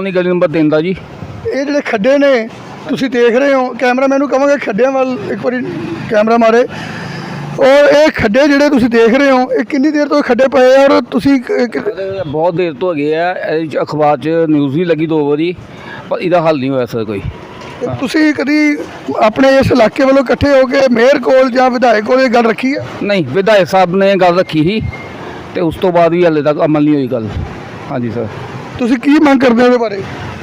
Colony ਗਲੀ number 3 ਦਾ ਜੀ। ਇਹ ਜਿਹੜੇ ਖੱਡੇ ਨੇ ਤੁਸੀਂ ਦੇਖ ਰਹੇ ਹੋ ਕੈਮਰਾਮੈਨ ਨੂੰ ਕਹਾਂਗਾ ਖੱਡਿਆਂ ਵੱਲ ਇੱਕ ਵਾਰੀ ਕੈਮਰਾ ਮਾਰੇ। ਔਰ ਇਹ ਖੱਡੇ ਜਿਹੜੇ ਤੁਸੀਂ ਦੇਖ ਰਹੇ ਹੋ ਇਹ ਕਿੰਨੀ ਦੇਰ ਤੋਂ ਖੱਡੇ ਪਏ ਆ ਔਰ ਤੁਸੀਂ ਬਹੁਤ ਦੇਰ ਤੋਂ ਹੈਗੇ ਆ ਇਹਦੇ 'ਚ ਅਖਬਾਰ 'ਚ ਨਿਊਜ਼ ਵੀ ਲੱਗੀ ਦੋ ਵਾਰੀ ਪਰ ਇਹਦਾ ਹੱਲ ਨਹੀਂ ਹੋਇਆ ਸਰ ਕੋਈ। ਤੁਸੀਂ ਕਦੀ ਆਪਣੇ ਇਸ ਇਲਾਕੇ ਵੱਲੋਂ ਇਕੱਠੇ ਹੋ ਕੇ ਮੇਅਰ ਕੋਲ ਜਾਂ ਵਿਧਾਇਕ ਕੋਲ ਇਹ ਗੱਲ ਰੱਖੀ ਹੈ ਨਹੀਂ ਵਿਧਾਇਕ ਸਾਹਿਬ ਨੇ ਗੱਲ ਰੱਖੀ ਸੀ ਤੇ ਉਸ ਤੋਂ ਬਾਅਦ ਵੀ ਹਲੇ ਤੱਕ ਅਮਲ ਨਹੀਂ ਹੋਈ ਗੱਲ। ਹਾਂਜੀ ਸਰ ਤੁਸੀਂ ਕੀ ਮੰਗ ਕਰਦੇ ਹੋ ਇਹਦੇ ਬਾਰੇ?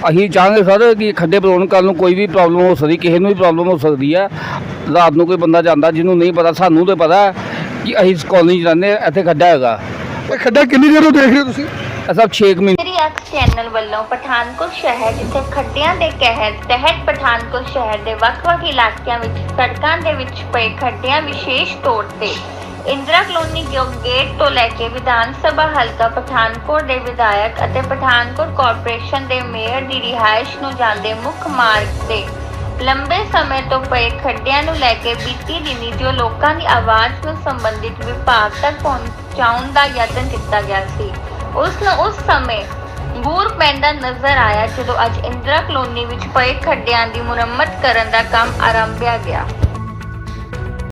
ਅਸੀਂ ਚਾਹਾਂਗੇ ਸਰ ਕਿ ਖੱਡੇ ਬਣਾਉਣ ਕੱਲ ਨੂੰ ਕੋਈ ਵੀ ਪ੍ਰੋਬਲਮ ਹੋ ਸਕਦੀ ਕਿਸੇ ਨੂੰ ਵੀ ਪ੍ਰੋਬਲਮ ਹੋ ਸਕਦੀ ਹੈ ਰਾਤ ਨੂੰ ਕੋਈ ਬੰਦਾ ਜਾਂਦਾ ਜਿਹਨੂੰ ਨਹੀਂ ਪਤਾ ਸਾਨੂੰ ਤੇ ਪਤਾ ਹੈ ਕਿ ਅਸੀਂ ਇਸ ਕਾਲਨੀ 'ਚ ਰਹਿੰਦੇ ਹਾਂ, ਇੱਥੇ ਖੱਡਾ ਹੈਗਾ। ਇਹ ਖੱਡਾ ਕਿੰਨੀ ਦੇਰ ਤੋਂ ਦੇਖ ਰਹੇ ਹੋ ਤੁਸੀਂ? ਸਭ 6 ਮਹੀਨੇ ਮੇਰੀ ਅੱਖ ਚੈਨਲ ਵੱਲੋਂ ਪਠਾਨਕੋਟ ਸ਼ਹਿਰ ਜਿੱਥੇ ਖੱਡਿਆਂ ਦੇ ਕਹਿਰ ਤਹਿਤ ਪਠਾਨਕੋਟ ਸ਼ਹਿਰ ਦੇ ਵੱਖ-ਵੱਖ ਇਲਾਕਿਆਂ ਵਿੱਚ ਸੜਕਾਂ ਦੇ ਵਿੱਚ ਪਏ ਖੱਡਿਆਂ ਵਿਸ਼ੇਸ਼ ਤੌਰ ਤੇ ਇੰਦਰਾ ਕਲੋਨੀ ਜੋ ਗੇਟ ਤੋਂ ਲੈ ਕੇ ਵਿਧਾਨ ਸਭਾ ਹਲਕਾ ਪਠਾਨਕੋਟ ਦੇ ਵਿਧਾਇਕ ਅਤੇ ਪਠਾਨਕੋਟ ਕਾਰਪੋਰੇਸ਼ਨ ਦੇ ਮੇਅਰ ਦੀ ਰਿਹਾਇਸ਼ ਨੂੰ ਜਾਂਦੇ ਮੁੱਖ ਮਾਰਗ ਤੇ ਲੰਬੇ ਸਮੇਂ ਤੋਂ ਪਏ ਖੱਡਿਆਂ ਨੂੰ ਲੈ ਕੇ ਬੀਤੀ ਦਿਨੀ ਜੋ ਲੋਕਾਂ ਦੀ ਆਵਾਜ਼ ਨੂੰ ਸੰਬੰਧਿਤ ਵਿਭਾਗ ਤੱਕ ਪਹੁੰਚਾਉਣ ਦਾ ਯਤਨ ਕੀਤਾ ਗਿਆ ਸੀ, ਉਸ ਨੂੰ ਉਸ ਸਮੇਂ ਬੂਰ ਪੈਂਦਾ ਨਜ਼ਰ ਆਇਆ ਜਦੋਂ ਅੱਜ ਇੰਦਰਾ ਕਲੋਨੀ ਵਿੱਚ ਪਏ ਖੱਡਿਆਂ ਦੀ ਮੁਰੰਮਤ ਕਰਨ ਦਾ ਕੰਮ ਆਰੰਭਿਆ ਗਿਆ।